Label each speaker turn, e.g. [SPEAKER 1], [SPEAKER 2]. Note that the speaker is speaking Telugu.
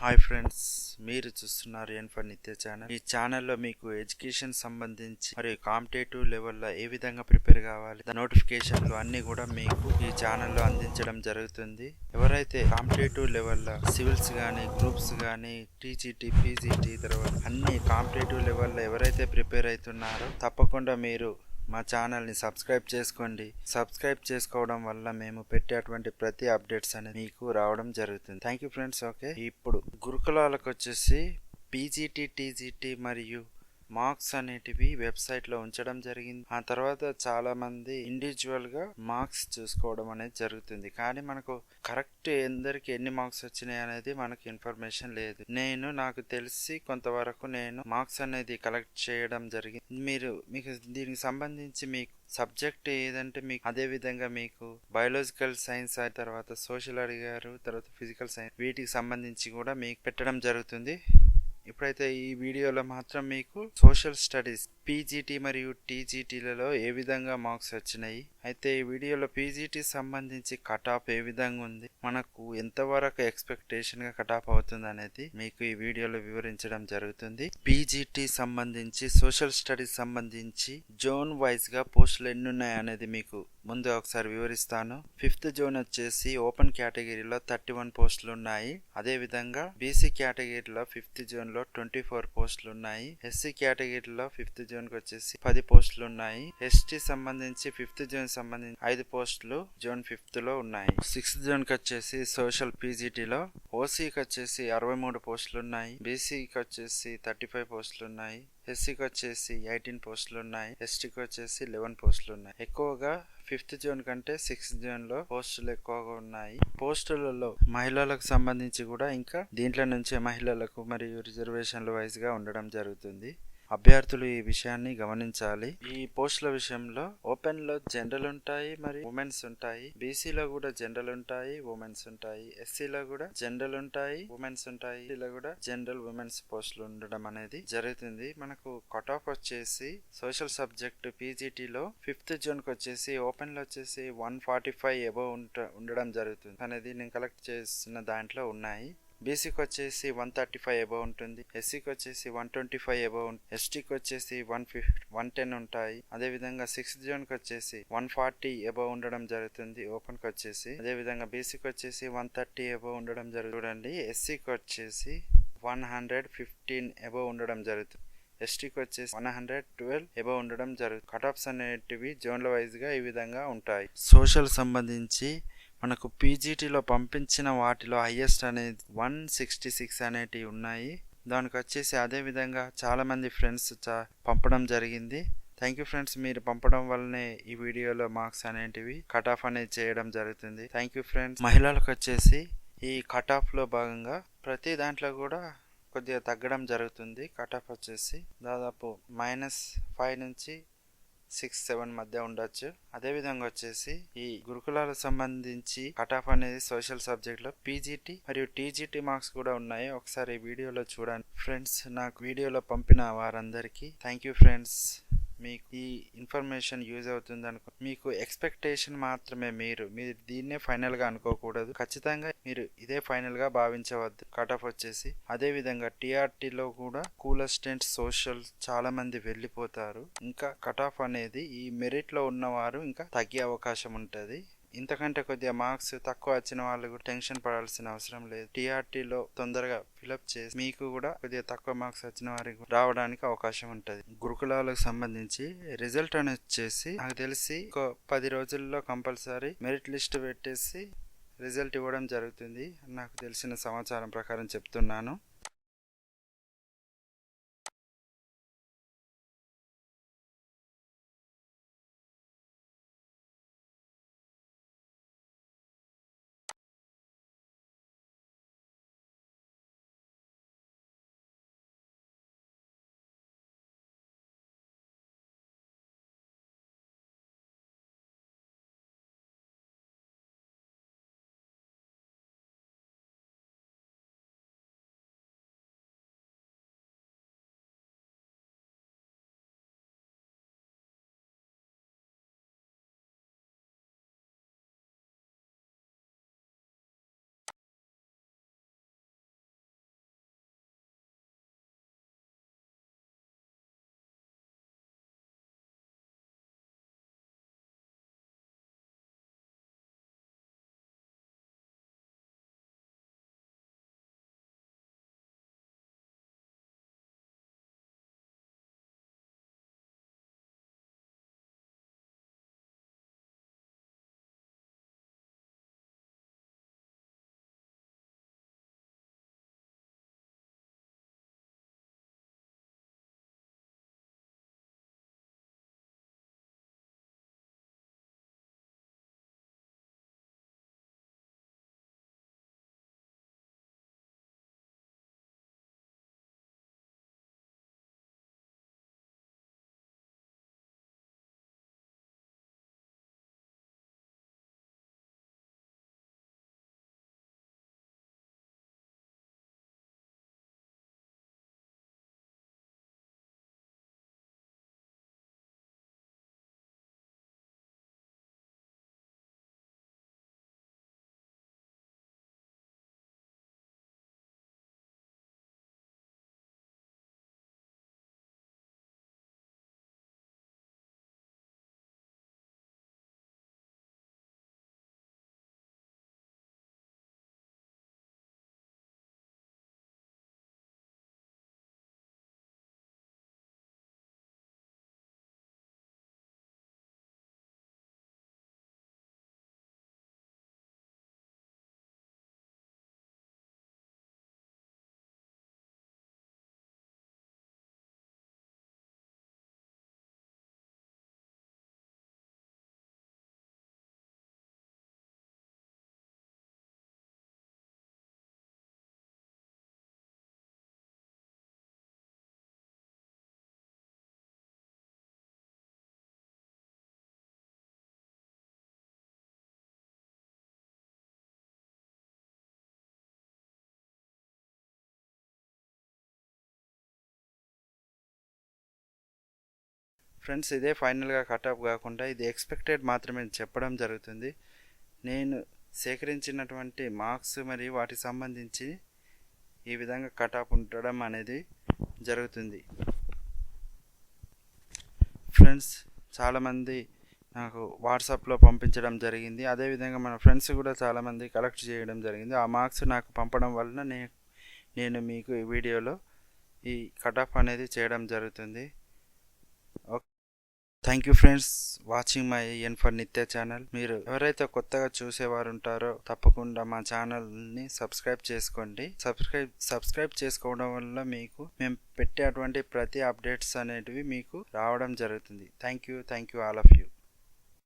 [SPEAKER 1] హాయ్ ఫ్రెండ్స్ మీరు చూస్తున్నారు ఎన్ ఫర్ నిత్య ఛానల్ ఈ ఛానల్లో మీకు ఎడ్యుకేషన్ సంబంధించి మరియు కాంపిటేటివ్ లెవెల్లో ఏ విధంగా ప్రిపేర్ కావాలి నోటిఫికేషన్లు అన్ని కూడా మీకు ఈ ఛానల్లో అందించడం జరుగుతుంది. ఎవరైతే కాంపిటేటివ్ లెవెల్లో సివిల్స్ కానీ గ్రూప్స్ కానీ టీజీటీ పీజీటీ తర్వాత అన్ని కాంపిటేటివ్ లెవెల్లో ఎవరైతే ప్రిపేర్ అవుతున్నారో తప్పకుండా మీరు మా ఛానల్ని సబ్స్క్రైబ్ చేసుకోండి. సబ్స్క్రైబ్ చేసుకోవడం వల్ల మేము పెట్టేటువంటి ప్రతి అప్డేట్స్ అనేది మీకు రావడం జరుగుతుంది. థ్యాంక్ యూ ఫ్రెండ్స్ ఓకే ఇప్పుడు గురుకులాలకు వచ్చేసి పీజీటీ టీజీటీ మరియు మార్క్స్ అనేటివి వెబ్సైట్లో ఉంచడం జరిగింది. ఆ తర్వాత చాలా మంది ఇండివిజువల్గా మార్క్స్ చూసుకోవడం అనేది జరుగుతుంది. కానీ మనకు కరెక్ట్ ఎందరికి ఎన్ని మార్క్స్ వచ్చినాయి అనేది మనకు ఇన్ఫర్మేషన్ లేదు. నేను నాకు తెలిసి కొంతవరకు నేను మార్క్స్ అనేది కలెక్ట్ చేయడం జరిగింది. మీరు మీకు దీనికి సంబంధించి మీకు సబ్జెక్ట్ ఏదంటే మీకు అదే విధంగా మీకు బయాలజికల్ సైన్స్ ఆ తర్వాత సోషల్ అడిగారు తర్వాత ఫిజికల్ సైన్స్ వీటికి సంబంధించి కూడా మీకు పెట్టడం జరుగుతుంది. ఇప్పుడైతే ఈ వీడియోలో మాత్రం మీకు సోషల్ స్టడీస్ పీజీటీ మరియు టీజీటీలలో ఏ విధంగా మార్క్స్ వచ్చినాయి? అయితే ఈ వీడియోలో పీజీటీ సంబంధించి కట్ ఆఫ్ ఏ విధంగా ఉంది? మనకు ఎంతవరకు ఎక్స్పెక్టేషన్గా కట్ ఆఫ్ అవుతుంది అనేది మీకు ఈ వీడియోలో వివరించడం జరుగుతుంది. పీజీటీ సంబంధించి సోషల్ స్టడీస్ సంబంధించి జోన్ వైజ్గా పోస్టులు ఎన్ని ఉన్నాయి అనేది మీకు ముందు ఒకసారి వివరిస్తాను. ఫిఫ్త్ జోన్ వచ్చేసి ఓపెన్ కేటగిరీలో థర్టీ వన్ పోస్టులు ఉన్నాయి. అదే విధంగా బీసీ కేటగిరీలో ఫిఫ్త్ జోన్లో ట్వంటీ ఫోర్ పోస్టులు ఉన్నాయి. ఎస్సీ కేటగిరీలో ఫిఫ్త్ జోన్ కి వచ్చేసి పది పోస్టులు ఉన్నాయి. ఎస్టీ సంబంధించి ఫిఫ్త్ జోన్ సంబంధించి ఐదు పోస్టులు జోన్ ఫిఫ్త్లో ఉన్నాయి. సిక్స్త్ జోన్కి వచ్చేసి సోషల్ పీజీటీలో ఓసీకి వచ్చేసి అరవై మూడు పోస్టులు ఉన్నాయి. బీసీకి వచ్చేసి థర్టీ ఫైవ్ పోస్టులు ఉన్నాయి. ఎస్సీకి వచ్చేసి ఎయిటీన్ పోస్టులు ఉన్నాయి. ఎస్టీకి వచ్చేసి లెవెన్ పోస్టులు ఉన్నాయి. ఎక్కువగా ఫిఫ్త్ జోన్ కంటే సిక్స్త్ జోన్లో పోస్టులు ఎక్కువగా ఉన్నాయి. పోస్టులలో మహిళలకు సంబంధించి కూడా ఇంకా దీంట్లో నుంచే మహిళలకు మరియు రిజర్వేషన్ల వైజ్గా ఉండడం జరుగుతుంది. అభ్యర్థులు ఈ విషయాన్ని గమనించాలి. ఈ పోస్టుల విషయంలో ఓపెన్లో జనరల్ ఉంటాయి మరి ఉమెన్స్ ఉంటాయి బీసీలో కూడా జనరల్ ఉంటాయి ఉమెన్స్ ఉంటాయి ఎస్సీలో కూడా జనరల్ ఉంటాయి ఉమెన్స్ ఉంటాయి ఇలా కూడా జనరల్ ఉమెన్స్ పోస్టులు ఉండడం అనేది జరుగుతుంది. మనకు కట్ ఆఫ్ వచ్చేసి సోషల్ సబ్జెక్ట్ పీజీటీలో ఫిఫ్త్ జోన్కి వచ్చేసి ఓపెన్లో వచ్చేసి వన్ ఫార్టీ ఫైవ్ ఎబో ఉండడం జరుగుతుంది. అనేది నేను కలెక్ట్ చేసిన దాంట్లో ఉన్నాయి. బీసీకి వచ్చేసి వన్ థర్టీ ఫైవ్ ఎబో ఉంటుంది ఎస్సీకి వచ్చేసి వన్ ట్వంటీ ఫైవ్ ఎబో ఎస్టీకి వచ్చేసి వన్ ఫిఫ్టీ వన్ టెన్ ఉంటాయి. అదే విధంగా సిక్స్త్ జోన్కి వచ్చేసి వన్ ఫార్టీ ఎబో ఉండడం జరుగుతుంది. ఓపెన్కి వచ్చేసి అదేవిధంగా బీసీకి వచ్చేసి వన్ థర్టీ ఎబో ఉండడం జరుగుతుంది. చూడండి ఎస్సీకి వచ్చేసి వన్ హండ్రెడ్ ఫిఫ్టీన్ ఎబో ఉండడం జరుగుతుంది. ఎస్టీకి వచ్చేసి వన్ హండ్రెడ్ ట్వెల్వ్ ఎబో ఉండడం జరుగుతుంది. కట్ ఆఫ్స్ అనేటివి జోన్ల వైజ్గా ఈ విధంగా ఉంటాయి. సోషల్ సంబంధించి మనకు పీజీటీలో పంపించిన వాటిలో హయ్యెస్ట్ అనేది వన్ సిక్స్టీ సిక్స్ అనేటివి ఉన్నాయి. దానికి వచ్చేసి అదే విధంగా ఫ్రెండ్స్ చా పంపడం జరిగింది. థ్యాంక్ యూ ఫ్రెండ్స్ మీరు పంపడం వల్లనే ఈ వీడియోలో మార్క్స్ అనేటివి కట్ ఆఫ్ అనేది చేయడం జరుగుతుంది. Thank you friends. మహిళలకు వచ్చేసి ఈ కట్ ఆఫ్లో భాగంగా ప్రతి దాంట్లో కూడా కొద్దిగా తగ్గడం జరుగుతుంది. కట్ ఆఫ్ వచ్చేసి దాదాపు మైనస్ ఫైవ్ నుంచి సిక్స్ సెవెన్ మధ్య ఉండొచ్చు. అదే విధంగా వచ్చేసి ఈ గురుకులాలకు సంబంధించి కట్ ఆఫ్ అనేది సోషల్ సబ్జెక్ట్లో పీజీటీ మరియు టీజీటీ మార్క్స్ కూడా ఉన్నాయి. ఒకసారి వీడియోలో చూడండి. ఫ్రెండ్స్ నాకు వీడియోలో పంపిన వారందరికీ థ్యాంక్ యూ ఫ్రెండ్స్ మీకు ఈ ఇన్ఫర్మేషన్ యూజ్ అవుతుంది అనుకో మీకు ఎక్స్పెక్టేషన్ మాత్రమే మీరు మీరు దీన్నే ఫైనల్గా అనుకోకూడదు. ఖచ్చితంగా మీరు ఇదే ఫైనల్గా భావించవద్దు. కట్ ఆఫ్ వచ్చేసి అదే విధంగా టీఆర్టీలో కూడా కూల్ అసిస్టెంట్ సోషల్ చాలా మంది వెళ్ళిపోతారు. ఇంకా కట్ ఆఫ్ అనేది ఈ మెరిట్లో ఉన్నవారు ఇంకా తగ్గే అవకాశం ఉంటుంది. ఇంతకంటే కొద్దిగా మార్క్స్ తక్కువ వచ్చిన వాళ్ళు టెన్షన్ పడాల్సిన అవసరం లేదు. టీఆర్టీలో తొందరగా ఫిలప్ చేసి మీకు కూడా కొద్దిగా తక్కువ మార్క్స్ వచ్చిన వారికి రావడానికి అవకాశం ఉంటది. గురుకులాలకు సంబంధించి రిజల్ట్ అని వచ్చేసి నాకు తెలిసి ఒక పది రోజుల్లో కంపల్సరీ మెరిట్ లిస్ట్ పెట్టేసి రిజల్ట్ ఇవ్వడం జరుగుతుంది. నాకు తెలిసిన సమాచారం ప్రకారం చెప్తున్నాను. ఫ్రెండ్స్ ఇదే ఫైనల్గా కటాఫ్ కాకుండా ఇది ఎక్స్పెక్టెడ్ మాత్రమే చెప్పడం జరుగుతుంది. నేను సేకరించినటువంటి మార్క్స్ మరియు వాటికి సంబంధించి ఈ విధంగా కటాఫ్ ఉండడం అనేది జరుగుతుంది. ఫ్రెండ్స్ చాలామంది నాకు వాట్సాప్లో పంపించడం జరిగింది. అదేవిధంగా మన ఫ్రెండ్స్ కూడా చాలామంది కలెక్ట్ చేయడం జరిగింది. ఆ మార్క్స్ నాకు పంపడం వలన నే నేను మీకు ఈ వీడియోలో ఈ కటాఫ్ అనేది చేయడం జరుగుతుంది. Thank you friends watching my N for Nitya channel మీరు ఎవరైతే కొత్తగా చూసేవారు ఉంటారో తప్పకుండా మా ఛానల్ని సబ్స్క్రైబ్ చేసుకోండి. సబ్స్క్రైబ్ సబ్స్క్రైబ్ చేసుకోవడం వల్ల మీకు మేము పెట్టేటువంటి ప్రతి అప్డేట్స్ అనేటివి మీకు రావడం జరుగుతుంది. Thank you thank you all of you